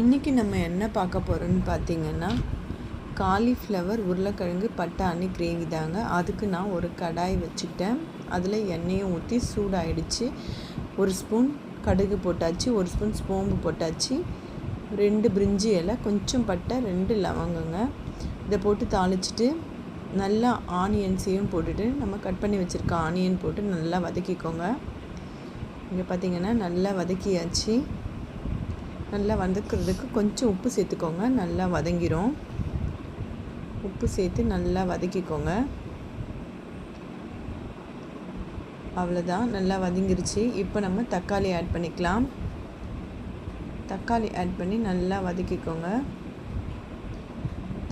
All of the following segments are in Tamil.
இன்றைக்கி நம்ம என்ன பார்க்க போகிறோன்னு பார்த்தீங்கன்னா காலிஃப்ளவர் உருளைக்கிழங்கு பட்டாணி கிரேவி தாங்க. அதுக்கு நான் ஒரு கடாய் வச்சுக்கிட்டேன். அதில் எண்ணெயும் ஊற்றி சூடாயிடுச்சு. ஒரு ஸ்பூன் கடுகு போட்டாச்சு ஒரு ஸ்பூன் சோம்பு போட்டாச்சு ரெண்டு பிரிஞ்சி இலை கொஞ்சம் பட்டை ரெண்டு லவங்கங்க. இதை போட்டு தாளிச்சிட்டு நல்லா ஆனியன்ஸையும் போட்டுட்டு நம்ம கட் பண்ணி வச்சுருக்க ஆனியன் போட்டு நல்லா வதக்கிக்கோங்க. இங்கே பார்த்தீங்கன்னா நல்லா வதக்கியாச்சு. நல்லா வதக்கிறதுக்கு கொஞ்சம் உப்பு சேர்த்துக்கோங்க. நல்லா வதங்கிரும். உப்பு சேர்த்து நல்லா வதக்கிக்கோங்க. அவ்வளோதான் நல்லா வதங்கிருச்சு. இப்போ நம்ம தக்காளி ஆட் பண்ணிக்கலாம். தக்காளி ஆட் பண்ணி நல்லா வதக்கிக்கோங்க.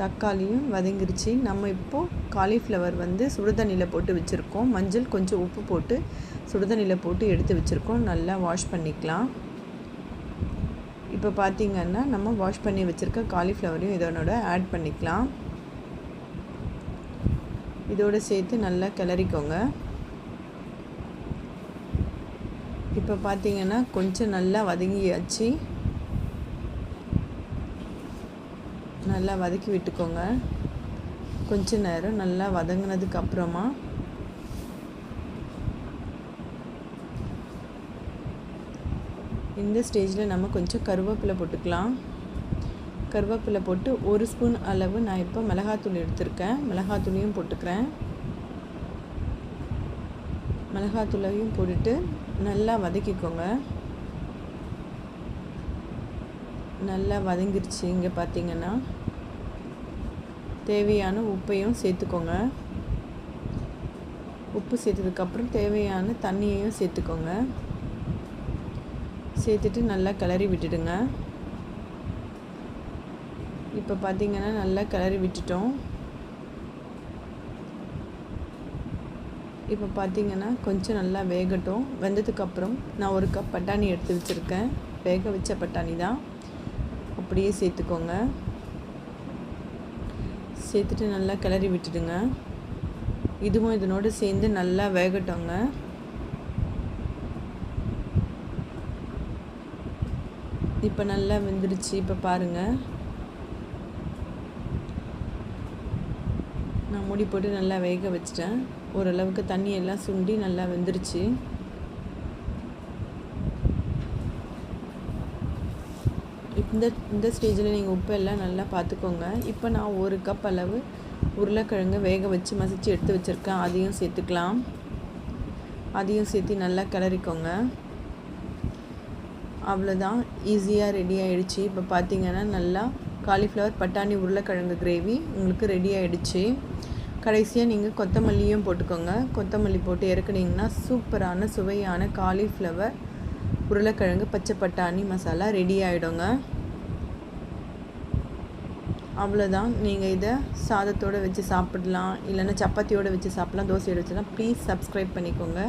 தக்காளியும் வதங்கிருச்சு. நம்ம இப்போது காலிஃப்ளவர் வந்து சுடுதண்ணியில் போட்டு வச்சுருக்கோம். மஞ்சள் கொஞ்சம் உப்பு போட்டு சுடுதண்ணியில் போட்டு எடுத்து வச்சுருக்கோம். நல்லா வாஷ் பண்ணிக்கலாம். இப்போ பார்த்திங்கன்னா நம்ம வாஷ் பண்ணி வச்சுருக்க காலிஃப்ளவரையும் இதனோட ஆட் பண்ணிக்கலாம். இதோடு சேர்த்து நல்லா கிளறிக்கோங்க. இப்போ பார்த்திங்கன்னா கொஞ்சம் நல்லா வதங்கியாச்சு. நல்லா வதக்கி விட்டுக்கோங்க. கொஞ்ச நேரம் நல்லா வதங்கினதுக்கு அப்புறமா இந்த ஸ்டேஜில் நம்ம கொஞ்சம் கருவேப்பிலை போட்டுக்கலாம். கருவேப்பிலை போட்டு ஒரு ஸ்பூன் அளவு நான் இப்போ மிளகாத்தூள் எடுத்திருக்கேன். மிளகாத்தூளையும் போட்டுக்கிறேன். மிளகாத்தூளையும் போட்டுட்டு நல்லா வதக்கிக்கோங்க. நல்லா வதங்கிருச்சு இங்கே பார்த்தீங்கன்னா. தேவையான உப்பையும் சேர்த்துக்கோங்க. உப்பு சேர்த்ததுக்கப்புறம் தேவையான தண்ணியையும் சேர்த்துக்கோங்க. சேர்த்துட்டு நல்லா கிளறி விட்டுடுங்க. இப்போ பார்த்தீங்கன்னா நல்லா கிளறி விட்டுட்டோம். இப்போ பார்த்தீங்கன்னா கொஞ்சம் நல்லா வேகட்டும். வெந்ததுக்கப்புறம் நான் ஒரு கப் பட்டாணி எடுத்து வச்சுருக்கேன். வேக வச்ச பட்டாணி தான். அப்படியே சேர்த்துக்கோங்க. சேர்த்துட்டு நல்லா கிளறி விட்டுடுங்க. இதுவும் இதனோடு சேர்ந்து நல்லா வேகட்டோங்க. இப்போ நல்லா வெந்துருச்சு இப்போ பாருங்கள் நான் மூடி போட்டு நல்லா வேக வச்சிட்டேன். ஓரளவுக்கு தண்ணி எல்லாம் சுண்டி நல்லா வெந்துருச்சு. இந்த இந்த ஸ்டேஜில் நீங்கள் உப்பு எல்லாம் நல்லா பார்த்துக்கோங்க இப்போ நான் ஒரு கப் அளவு உருளைக்கிழங்கு வேக வச்சு மசித்து எடுத்து வச்சுருக்கேன். அதையும் சேர்த்துக்கலாம். அதையும் சேர்த்து நல்லா கிளறிக்கோங்க. அவ்வளோதான் ஈஸியாக ரெடி ஆகிடுச்சு இப்போ பார்த்தீங்கன்னா நல்லா காலிஃப்ளவர் பட்டாணி உருளைக்கிழங்கு கிரேவி உங்களுக்கு ரெடி ஆகிடுச்சு கடைசியாக நீங்கள் கொத்தமல்லியும் போட்டுக்கோங்க. கொத்தமல்லி போட்டு இறக்குனீங்கன்னா சூப்பரான சுவையான காலிஃப்ளவர் உருளைக்கிழங்கு பச்சை பட்டாணி மசாலா ரெடி ஆகிடுங்க அவ்வளோதான் நீங்கள் இதை சாதத்தோடு வச்சு சாப்பிடலாம். இல்லைன்னா சப்பாத்தியோடு வச்சு சாப்பிட்லாம். தோசையோடு வச்சுலாம் ப்ளீஸ் சப்ஸ்கிரைப் பண்ணிக்கோங்க.